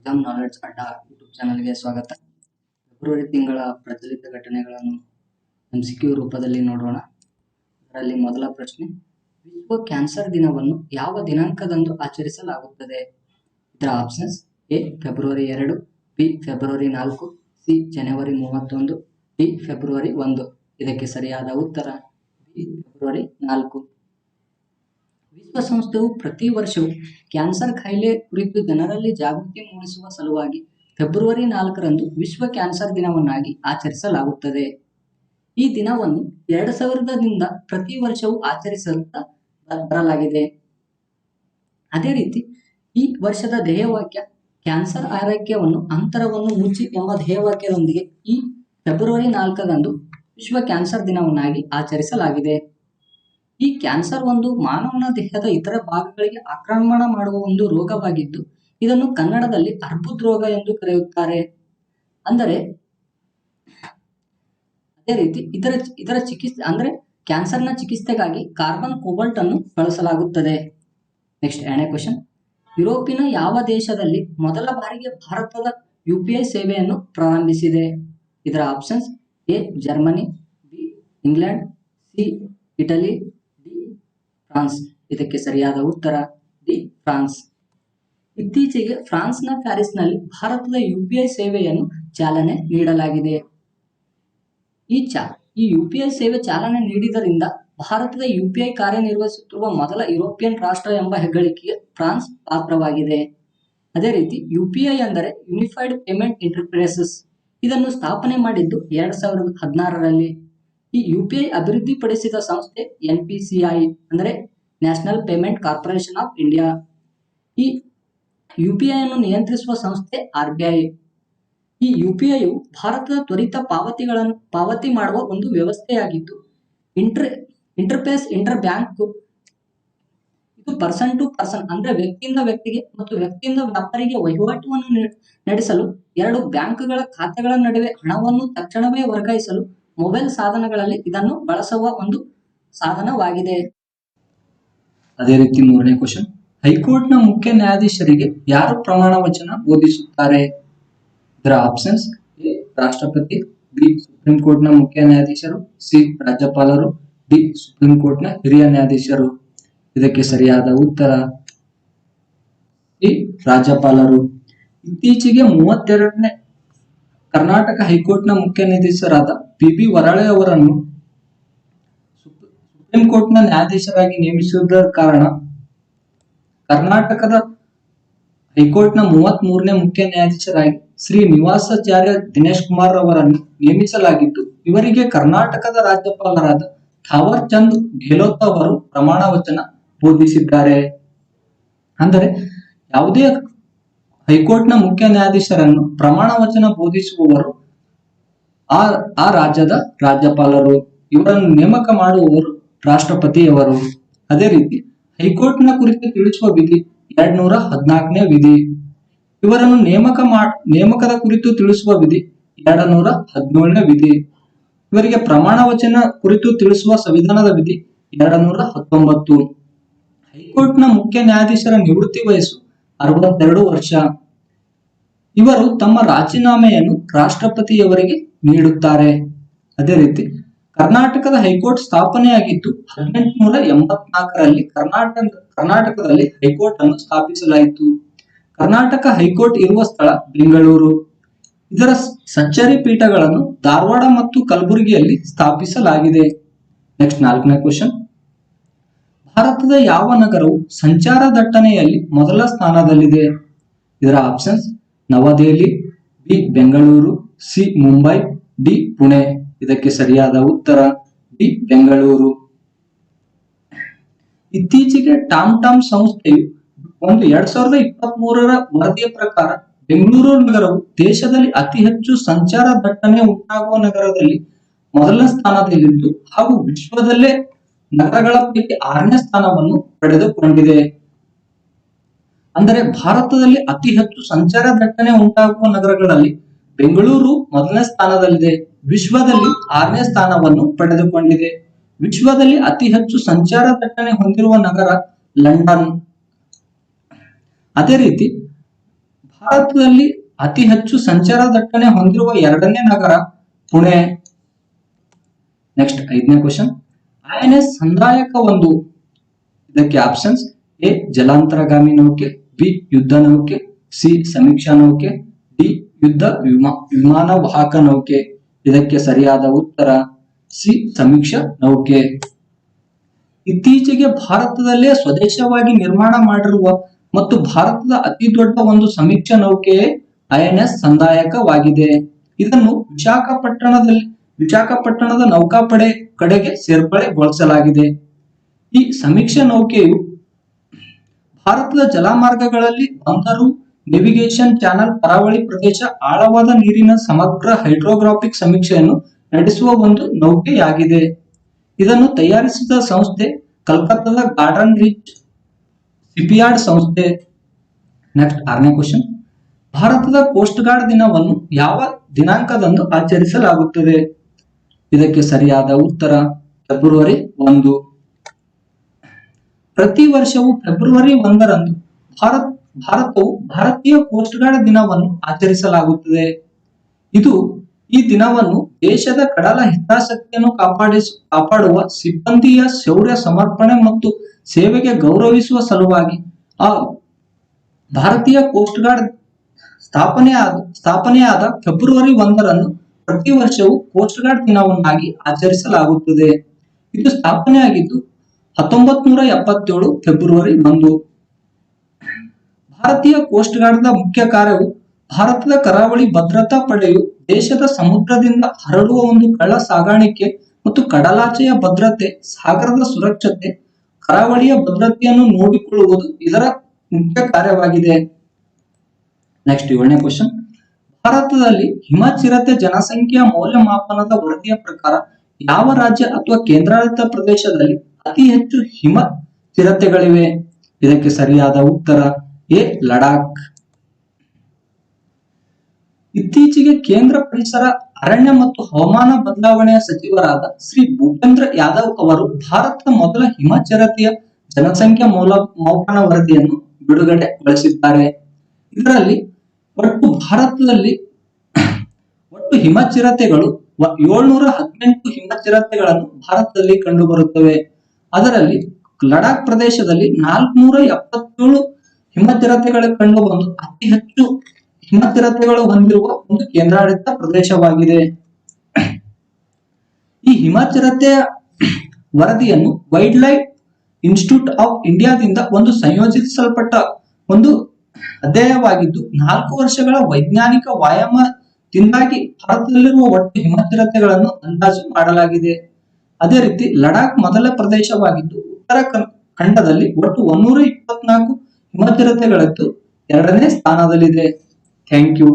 Exam knowledge ಅಡ್ಡ YouTube ಚಾನಲ್ಗೆ ಸ್ವಾಗತ. ಫೆಬ್ರವರಿ ತಿಂಗಳ ಪ್ರಚಲಿತ ಘಟನೆಗಳನ್ನು ಎಂ ಸಿ ಕ್ಯೂ ರೂಪದಲ್ಲಿ ನೋಡೋಣ. ಅದರಲ್ಲಿ ಮೊದಲ ಪ್ರಶ್ನೆ, ವಿಶ್ವ ಕ್ಯಾನ್ಸರ್ ದಿನವನ್ನು ಯಾವ ದಿನಾಂಕದಂದು ಆಚರಿಸಲಾಗುತ್ತದೆ? ಇದರ ಆಪ್ಷನ್ಸ್ ಎ ಫೆಬ್ರವರಿ ಎರಡು, ಬಿ ಫೆಬ್ರವರಿ ನಾಲ್ಕು, ಸಿ ಜನವರಿ ಮೂವತ್ತೊಂದು, ಡಿ ಫೆಬ್ರವರಿ ಒಂದು. ಇದಕ್ಕೆ ಸರಿಯಾದ ಉತ್ತರ, ಬಿ ಫೆಬ್ರವರಿ ನಾಲ್ಕು. ವಿಶ್ವಸಂಸ್ಥೆಯು ಪ್ರತಿ ವರ್ಷವೂ ಕ್ಯಾನ್ಸರ್ ಕಾಯಿಲೆ ಕುರಿತು ಜನರಲ್ಲಿ ಜಾಗೃತಿ ಮೂಡಿಸುವ ಸಲುವಾಗಿ ಫೆಬ್ರವರಿ ನಾಲ್ಕರಂದು ವಿಶ್ವ ಕ್ಯಾನ್ಸರ್ ದಿನವನ್ನಾಗಿ ಆಚರಿಸಲಾಗುತ್ತದೆ. ಈ ದಿನವನ್ನು ಎರಡು ಸಾವಿರದಿಂದ ಪ್ರತಿ ವರ್ಷವೂ ಆಚರಿಸುತ್ತಾ ಬರಲಾಗಿದೆ. ಅದೇ ರೀತಿ ಈ ವರ್ಷದ ಧ್ಯೇಯವಾಕ್ಯ ಕ್ಯಾನ್ಸರ್ ಆರೈಕೆಯನ್ನು ಅಂತರವನ್ನು ಮುಚ್ಚಿ ಎಂಬ ಧ್ಯೇಯವಾಕ್ಯದೊಂದಿಗೆ ಈ ಫೆಬ್ರವರಿ ನಾಲ್ಕರಂದು ವಿಶ್ವ ಕ್ಯಾನ್ಸರ್ ದಿನವನ್ನಾಗಿ ಆಚರಿಸಲಾಗಿದೆ. ಈ ಕ್ಯಾನ್ಸರ್ ಒಂದು ಮಾನವನ ದೇಹದ ಇತರ ಭಾಗಗಳಿಗೆ ಆಕ್ರಮಣ ಮಾಡುವ ಒಂದು ರೋಗವಾಗಿದ್ದು, ಇದನ್ನು ಕನ್ನಡದಲ್ಲಿ ಅರ್ಬುದ್ ರೋಗ ಎಂದು ಕರೆಯುತ್ತಾರೆ. ಅಂದರೆ, ಅದೇ ರೀತಿ ಇದರ ಇದರ ಚಿಕಿತ್ಸೆ, ಅಂದ್ರೆ ಕ್ಯಾನ್ಸರ್ನ ಚಿಕಿತ್ಸೆಗಾಗಿ ಕಾರ್ಬನ್ ಕೋಬಾಲ್ಟ್ ಅನ್ನು ಬಳಸಲಾಗುತ್ತದೆ. ನೆಕ್ಸ್ಟ್ ಎರಡನೇ ಕ್ವಶನ್. ಯುರೋಪಿನ ಯಾವ ದೇಶದಲ್ಲಿ ಮೊದಲ ಬಾರಿಗೆ ಭಾರತದ ಯು ಪಿ ಐ ಸೇವೆಯನ್ನು ಪ್ರಾರಂಭಿಸಿದೆ? ಇದರ options A, Germany, B, England, C, Italy France. ಇದಕ್ಕೆ ಸರಿಯಾದ ಉತ್ತರ, ದಿ ಫ್ರಾನ್ಸ್. ಇತ್ತೀಚೆಗೆ ಫ್ರಾನ್ಸ್ನ ಪ್ಯಾರಿಸ್ನಲ್ಲಿ ಭಾರತದ ಯುಪಿಐ ಸೇವೆಯನ್ನು ಚಾಲನೆ ನೀಡಲಾಗಿದೆ. ಈ ಚಾ, ಈ ಯುಪಿಐ ಸೇವೆ ಚಾಲನೆ ನೀಡಿದರಿಂದ ಭಾರತದ ಯುಪಿಐ ಕಾರ್ಯನಿರ್ವಹಿಸುತ್ತಿರುವ ಮೊದಲ ಯುರೋಪಿಯನ್ ರಾಷ್ಟ್ರ ಎಂಬ ಹೆಗ್ಗಳಿಕೆಗೆ ಫ್ರಾನ್ಸ್ ಪಾತ್ರವಾಗಿದೆ. ಅದೇ ರೀತಿ ಯುಪಿಐ ಅಂದರೆ ಯುನಿಫೈಡ್ ಪೇಮೆಂಟ್ ಇಂಟರ್ಪ್ರೈಸಸ್ ಇದನ್ನು ಸ್ಥಾಪನೆ ಮಾಡಿದ್ದು ಎರಡ್ ಸಾವಿರದ ಹದಿನಾರರಲ್ಲಿ. ಈ ಯುಪಿಐ ಅಭಿವೃದ್ಧಿಪಡಿಸಿದ ಸಂಸ್ಥೆ ಎನ್ ಪಿ ಸಿ ಐ ಅಂದರೆ national payment corporation of India ಈ ಯುಪಿಐ ಅನ್ನು ನಿಯಂತ್ರಿಸುವ ಸಂಸ್ಥೆ ಆರ್ ಬಿ ಐ ಈ ಯುಪಿಐಯು ಭಾರತದ ತ್ವರಿತ ಪಾವತಿಗಳನ್ನು, ಪಾವತಿ ಮಾಡುವ ಒಂದು ವ್ಯವಸ್ಥೆಯಾಗಿದ್ದು ಇಂಟರ್ ಇಂಟರ್ಫೇಸ್ ಇಂಟರ್ ಬ್ಯಾಂಕ್ ಇದು ಪರ್ಸನ್ ಟು ಪರ್ಸನ್ ಅಂದ್ರೆ ವ್ಯಕ್ತಿಯಿಂದ ವ್ಯಕ್ತಿಗೆ ಮತ್ತು ವ್ಯಕ್ತಿಯಿಂದ ವ್ಯಾಪಾರಿಗೆ ವಹಿವಾಟುವನ್ನು ನಡೆಸಲು ಎರಡು ಬ್ಯಾಂಕ್ಗಳ ಖಾತೆಗಳ ನಡುವೆ ಹಣವನ್ನು ತಕ್ಷಣವೇ ವರ್ಗಾಯಿಸಲು ಮೊಬೈಲ್ ಸಾಧನಗಳಲ್ಲಿ ಇದನ್ನು ಬಳಸುವ ಒಂದು ಸಾಧನವಾಗಿದೆ. ಅದೇ ರೀತಿ ಮೂರನೇ ಕ್ವಶನ್ ಹೈಕೋರ್ಟ್ನ ಮುಖ್ಯ ನ್ಯಾಯಾಧೀಶರಿಗೆ ಯಾರು ಪ್ರಮಾಣ ವಚನ ಬೋಧಿಸುತ್ತಾರೆ? ಇದರ ಆಪ್ಷನ್ಸ್ ಎ, ರಾಷ್ಟ್ರಪತಿ, ಬಿ, ಸುಪ್ರೀಂ ಕೋರ್ಟ್ನ ಮುಖ್ಯ ನ್ಯಾಯಾಧೀಶರು, ಸಿ, ರಾಜ್ಯಪಾಲರು, ಡಿ, ಸುಪ್ರೀಂ ಕೋರ್ಟ್ನ ಹಿರಿಯ ನ್ಯಾಯಾಧೀಶರು. ಇದಕ್ಕೆ ಸರಿಯಾದ ಉತ್ತರ ಸಿ ರಾಜ್ಯಪಾಲರು. ಇತ್ತೀಚೆಗೆ ಮೂವತ್ತೆರಡನೇ ಕರ್ನಾಟಕ ಹೈಕೋರ್ಟ್ನ ಮುಖ್ಯ ನ್ಯಾಯಾಧೀಶರಾದ ಪಿ ಬಿ ವರಾಳೆ ಅವರನ್ನು ಸುಪ್- ಸುಪ್ರೀಂ ಕೋರ್ಟ್ನ ನ್ಯಾಯಾಧೀಶರಾಗಿ ನೇಮಿಸಿದ ಕಾರಣ ಕರ್ನಾಟಕದ ಹೈಕೋರ್ಟ್ನ ಮೂವತ್ತ್ ಮೂರನೇ ಮುಖ್ಯ ನ್ಯಾಯಾಧೀಶರಾಗಿ ಶ್ರೀ ನಿವಾಸಾಚಾರ್ಯ ದಿನೇಶ್ ಕುಮಾರ್ ಅವರನ್ನು ನೇಮಿಸಲಾಗಿತ್ತು. ಇವರಿಗೆ ಕರ್ನಾಟಕದ ರಾಜ್ಯಪಾಲರಾದ ಥಾವರ್ ಚಂದ್ ಗೆಹ್ಲೋತ್ ಅವರು ಪ್ರಮಾಣ ವಚನ ಬೋಧಿಸಿದ್ದಾರೆ. ಅಂದರೆ ಯಾವುದೇ ಹೈಕೋರ್ಟ್ನ ಮುಖ್ಯ ನ್ಯಾಯಾಧೀಶರನ್ನು ಪ್ರಮಾಣ ವಚನ ಬೋಧಿಸುವವರು, ಆ ಆ ರಾಜ್ಯದ ರಾಜ್ಯಪಾಲರು, ಇವರನ್ನು ನೇಮಕ ಮಾಡುವವರು ರಾಷ್ಟ್ರಪತಿಯವರು. ಅದೇ ರೀತಿ ಹೈಕೋರ್ಟ್ನ ಕುರಿತು ತಿಳಿಸುವ ವಿಧಿ ಎರಡ್ ನೂರ ಹದಿನಾಲ್ಕನೇ ವಿಧಿ. ಇವರನ್ನು ನೇಮಕ ಮಾ, ನೇಮಕದ ಕುರಿತು ತಿಳಿಸುವ ವಿಧಿ ಎರಡ್ ನೂರ ಹದಿನೇಳನೇ ವಿಧಿ. ಇವರಿಗೆ ಪ್ರಮಾಣ ವಚನ ಕುರಿತು ತಿಳಿಸುವ ಸಂವಿಧಾನದ ವಿಧಿ ಎರಡ್ ನೂರ ಹತ್ತೊಂಬತ್ತು. ಹೈಕೋರ್ಟ್ನ ಮುಖ್ಯ ನ್ಯಾಯಾಧೀಶರ ನಿವೃತ್ತಿ ವಯಸ್ಸು ಅರವತ್ತೆರಡು ವರ್ಷ. ಇವರು ತಮ್ಮ ರಾಜೀನಾಮೆಯನ್ನು ರಾಷ್ಟ್ರಪತಿಯವರಿಗೆ ನೀಡುತ್ತಾರೆ. ಅದೇ ರೀತಿ ಕರ್ನಾಟಕದ ಹೈಕೋರ್ಟ್ ಸ್ಥಾಪನೆಯಾಗಿದ್ದು ಹದಿನೆಂಟುನೂರ ಎಂಬತ್ನಾಲ್ಕರಲ್ಲಿ ಕರ್ನಾಟಕ ಕರ್ನಾಟಕದಲ್ಲಿ ಹೈಕೋರ್ಟ್ ಅನ್ನು ಸ್ಥಾಪಿಸಲಾಯಿತು. ಕರ್ನಾಟಕ ಹೈಕೋರ್ಟ್ ಇರುವ ಸ್ಥಳ ಬೆಂಗಳೂರು. ಇದರ ಸಚ್ಚರಿ ಪೀಠಗಳನ್ನು ಧಾರವಾಡ ಮತ್ತು ಕಲಬುರಗಿಯಲ್ಲಿ ಸ್ಥಾಪಿಸಲಾಗಿದೆ. ನೆಕ್ಸ್ಟ್ ನಾಲ್ಕನೇ ಕ್ವಶನ್ ಭಾರತದ ಯಾವ ನಗರವು ಸಂಚಾರ ದಟ್ಟಣೆಯಲ್ಲಿ ಮೊದಲ ಸ್ಥಾನದಲ್ಲಿದೆ? ಇದರ options New Delhi, B Bengaluru, C Mumbai, D Pune. ಇದಕ್ಕೆ ಸರಿಯಾದ ಉತ್ತರ ಡಿ ಬೆಂಗಳೂರು. ಇತ್ತೀಚೆಗೆ ಟಾಮ್ ಟಾಮ್ ಸಂಸ್ಥೆಯು ಒಂದು ಎರಡ್ ಸಾವಿರದ ಇಪ್ಪತ್ತ್ ಮೂರರ ವರದಿಯ ಪ್ರಕಾರ ಬೆಂಗಳೂರು ನಗರವು ದೇಶದಲ್ಲಿ ಅತಿ ಹೆಚ್ಚು ಸಂಚಾರ ದಟ್ಟಣೆ ಉಂಟಾಗುವ ನಗರದಲ್ಲಿ ಮೊದಲ ಸ್ಥಾನದಲ್ಲಿದ್ದು ಹಾಗೂ ವಿಶ್ವದಲ್ಲೇ ನಗರಗಳ ಪೈಕಿ ಆರನೇ ಸ್ಥಾನವನ್ನು ಪಡೆದುಕೊಂಡಿದೆ. ಅಂದರೆ ಭಾರತದಲ್ಲಿ ಅತಿ ಹೆಚ್ಚು ಸಂಚಾರ ದಟ್ಟಣೆ ಉಂಟಾಗುವ ನಗರಗಳಲ್ಲಿ ಬೆಂಗಳೂರು ಮೊದಲನೇ ಸ್ಥಾನದಲ್ಲಿದೆ. ವಿಶ್ವದಲ್ಲಿ ಆರನೇ ಸ್ಥಾನವನ್ನು ಪಡೆದುಕೊಂಡಿದೆ. ವಿಶ್ವದಲ್ಲಿ ಅತಿ ಹೆಚ್ಚು ಸಂಚಾರ ದಟ್ಟಣೆ ಹೊಂದಿರುವ ನಗರ ಲಂಡನ್. ಅದೇ ರೀತಿ ಭಾರತದಲ್ಲಿ ಅತಿ ಹೆಚ್ಚು ಸಂಚಾರ ದಟ್ಟಣೆ ಹೊಂದಿರುವ ಎರಡನೇ ನಗರ ಪುಣೆ. ನೆಕ್ಸ್ಟ್ ಐದನೇ ಕ್ವಶನ್ ಐ ಎನ್ ಎಸ್ ಸಂದಾಯಕ ಒಂದು. ಇದಕ್ಕೆ ಆಪ್ಷನ್ಸ್ ಎ, ಜಲಾಂತರಗಾಮಿ ನೌಕೆ, ಬಿ, ಯುದ್ಧ ನೌಕೆ, ಸಿ, ಸಮೀಕ್ಷಾ ನೌಕೆ, ಡಿ, ಯುದ್ಧ ವಿಮಾ, ವಿಮಾನ ವಾಹಕ ನೌಕೆ. ಇದಕ್ಕೆ ಸರಿಯಾದ ಉತ್ತರ ಸಿ, ಸಮೀಕ್ಷಾ ನೌಕೆ. ಇತ್ತೀಚೆಗೆ ಭಾರತದಲ್ಲೇ ಸ್ವದೇಶವಾಗಿ ನಿರ್ಮಾಣ ಮಾಡಿರುವ ಮತ್ತು ಭಾರತದ ಅತಿ ದೊಡ್ಡ ಒಂದು ಸಮೀಕ್ಷಾ ನೌಕೆಯೇ ಐಎನ್ಎಸ್ ಸಂದಾಯಕವಾಗಿದೆ. ಇದನ್ನು ವಿಶಾಖಪಟ್ಟಣದಲ್ಲಿ ವಿಶಾಖಪಟ್ಟಣದ ನೌಕಾಪಡೆ ಕಡೆಗೆ ಸೇರ್ಪಡೆಗೊಳಿಸಲಾಗಿದೆ ಈ ಸಮೀಕ್ಷಾ ನೌಕೆಯು ಭಾರತದ ಜಲಮಾರ್ಗಗಳಲ್ಲಿ ಬಂದರು ನೆವಿಗೇಷನ್ ಚಾನಲ್ ಕರಾವಳಿ ಪ್ರದೇಶ ಆಳವಾದ ನೀರಿನ ಸಮಗ್ರ ಹೈಡ್ರೋಗ್ರಾಫಿಕ್ ಸಮೀಕ್ಷೆಯನ್ನು ನಡೆಸುವ ಒಂದು ನೌಕೆಯಾಗಿದೆ. ಇದನ್ನು ತಯಾರಿಸಿದ ಸಂಸ್ಥೆ ಕಲ್ಕತ್ತಾದ ಗಾರ್ಡನ್ ರಿಚ್ ಸಿಪಿಯಾರ್ಡ್ ಸಂಸ್ಥೆ. ನೆಕ್ಸ್ಟ್ ಆರನೇ ಕ್ವಶನ್. ಭಾರತದ ಕೋಸ್ಟ್ ಗಾರ್ಡ್ ದಿನವನ್ನು ಯಾವ ದಿನಾಂಕದಂದು ಆಚರಿಸಲಾಗುತ್ತದೆ? ಇದಕ್ಕೆ ಸರಿಯಾದ ಉತ್ತರ ಫೆಬ್ರವರಿ ಒಂದು. ಪ್ರತಿ ವರ್ಷವೂ ಫೆಬ್ರವರಿ ಒಂದರಂದು ಭಾರತ್, ಭಾರತವು ಭಾರತೀಯ ಕೋಸ್ಟ್ ಗಾರ್ಡ್ ದಿನವನ್ನು ಆಚರಿಸಲಾಗುತ್ತದೆ. ಇದು ಈ ದಿನವನ್ನು ದೇಶದ ಕಡಲ ಹಿತಾಸಕ್ತಿಯನ್ನು ಕಾಪಾಡಿಸ, ಕಾಪಾಡುವ ಸಿಬ್ಬಂದಿಯ ಶೌರ್ಯ ಸಮರ್ಪಣೆ ಮತ್ತು ಸೇವೆಗೆ ಗೌರವಿಸುವ ಸಲುವಾಗಿ ಆ ಭಾರತೀಯ ಕೋಸ್ಟ್ ಗಾರ್ಡ್ ಸ್ಥಾಪನೆಯಾದ ಸ್ಥಾಪನೆಯಾದ ಫೆಬ್ರವರಿ ಒಂದರಂದು ಪ್ರತಿ ವರ್ಷವೂ ಕೋಸ್ಟ್ ಗಾರ್ಡ್ ದಿನವನ್ನಾಗಿ ಆಚರಿಸಲಾಗುತ್ತದೆ. ಇದು ಸ್ಥಾಪನೆಯಾಗಿದ್ದು ಹತ್ತೊಂಬತ್ ನೂರ ಎಪ್ಪತ್ತೇಳು ಫೆಬ್ರವರಿ ಒಂದು. ಭಾರತೀಯ ಕೋಸ್ಟ್ ಗಾರ್ಡ್ನ ಮುಖ್ಯ ಕಾರ್ಯವು ಭಾರತದ ಕರಾವಳಿ ಭದ್ರತಾ ಪಡೆಯು ದೇಶದ ಸಮುದ್ರದಿಂದ ಹರಡುವ ಒಂದು ಕಳ್ಳ ಸಾಗಾಣಿಕೆ ಮತ್ತು ಕಡಲಾಚೆಯ ಭದ್ರತೆ, ಸಾಗರದ ಸುರಕ್ಷತೆ, ಕರಾವಳಿಯ ಭದ್ರತೆಯನ್ನು ನೋಡಿಕೊಳ್ಳುವುದು ಇದರ ಮುಖ್ಯ ಕಾರ್ಯವಾಗಿದೆ. ನೆಕ್ಸ್ಟ್ ಏಳನೇ ಕ್ವಶನ್ ಭಾರತದಲ್ಲಿ ಹಿಮಚಿರತೆ ಜನಸಂಖ್ಯಾ ಮೌಲ್ಯಮಾಪನದ ವರದಿಯ ಪ್ರಕಾರ ಯಾವ ರಾಜ್ಯ ಅಥವಾ ಕೇಂದ್ರಾಡಳಿತ ಪ್ರದೇಶದಲ್ಲಿ ಅತಿ ಹೆಚ್ಚು ಹಿಮ ಚಿರತೆಗಳಿವೆ? ಇದಕ್ಕೆ ಸರಿಯಾದ ಉತ್ತರ ಎ, ಲಡಾಖ್. ಇತ್ತೀಚೆಗೆ ಕೇಂದ್ರ ಪರಿಸರ, ಅರಣ್ಯ ಮತ್ತು ಹವಾಮಾನ ಬದಲಾವಣೆಯ ಸಚಿವರಾದ ಶ್ರೀ ಭೂಪೇಂದ್ರ ಯಾದವ್ ಅವರು ಭಾರತದ ಮೊದಲ ಹಿಮಚಿರತೆಯ ಜನಸಂಖ್ಯಾ ಮೌಲ ಮೌಪನ ವರದಿಯನ್ನು ಬಿಡುಗಡೆಗೊಳಿಸಿದ್ದಾರೆ. ಇದರಲ್ಲಿ ಒಟ್ಟು ಭಾರತದಲ್ಲಿ ಒಟ್ಟು ಹಿಮಚಿರತೆಗಳು ಏಳ್ನೂರ ಹದಿನೆಂಟು ಹಿಮಚಿರತೆಗಳನ್ನು ಭಾರತದಲ್ಲಿ ಕಂಡುಬರುತ್ತವೆ. ಅದರಲ್ಲಿ ಲಡಾಖ್ ಪ್ರದೇಶದಲ್ಲಿ ನಾಲ್ಕುನೂರ ಎಪ್ಪತ್ತೇಳು ಹಿಮಚಿರತೆಗಳು ಕಂಡು ಬಂದು ಅತಿ ಹೆಚ್ಚು ಹಿಮಚಿರತೆಗಳು ಹೊಂದಿರುವ ಒಂದು ಕೇಂದ್ರಾಡಳಿತ ಪ್ರದೇಶವಾಗಿದೆ. ಈ ಹಿಮಚಿರತೆಯ ವರದಿಯನ್ನು ವೈಲ್ಡ್ ಲೈಫ್ ಇನ್ಸ್ಟಿಟ್ಯೂಟ್ ಆಫ್ ಇಂಡಿಯಾದಿಂದ ಒಂದು ಸಂಯೋಜಿಸಲ್ಪಟ್ಟ ಒಂದು ಅಧ್ಯಾಯವಾಗಿದ್ದು ನಾಲ್ಕು ವರ್ಷಗಳ ವೈಜ್ಞಾನಿಕ ವ್ಯಾಯಾಮದಿಂದಾಗಿ ಭಾರತದಲ್ಲಿರುವ ಒಟ್ಟು ಹಿಮಸ್ಥಿರತೆಗಳನ್ನು ಅಂದಾಜು ಮಾಡಲಾಗಿದೆ. ಅದೇ ರೀತಿ, ಲಡಾಖ್ ಮೊದಲ ಪ್ರದೇಶವಾಗಿದ್ದು, ಉತ್ತರ ಖಂಡದಲ್ಲಿ ಒಟ್ಟು ಒಂದೂರ ಇಪ್ಪತ್ನಾಲ್ಕು ಹಿಮಚಿರತೆಗಳಿದ್ದು ಎರಡನೇ ಸ್ಥಾನದಲ್ಲಿದೆ. Thank you.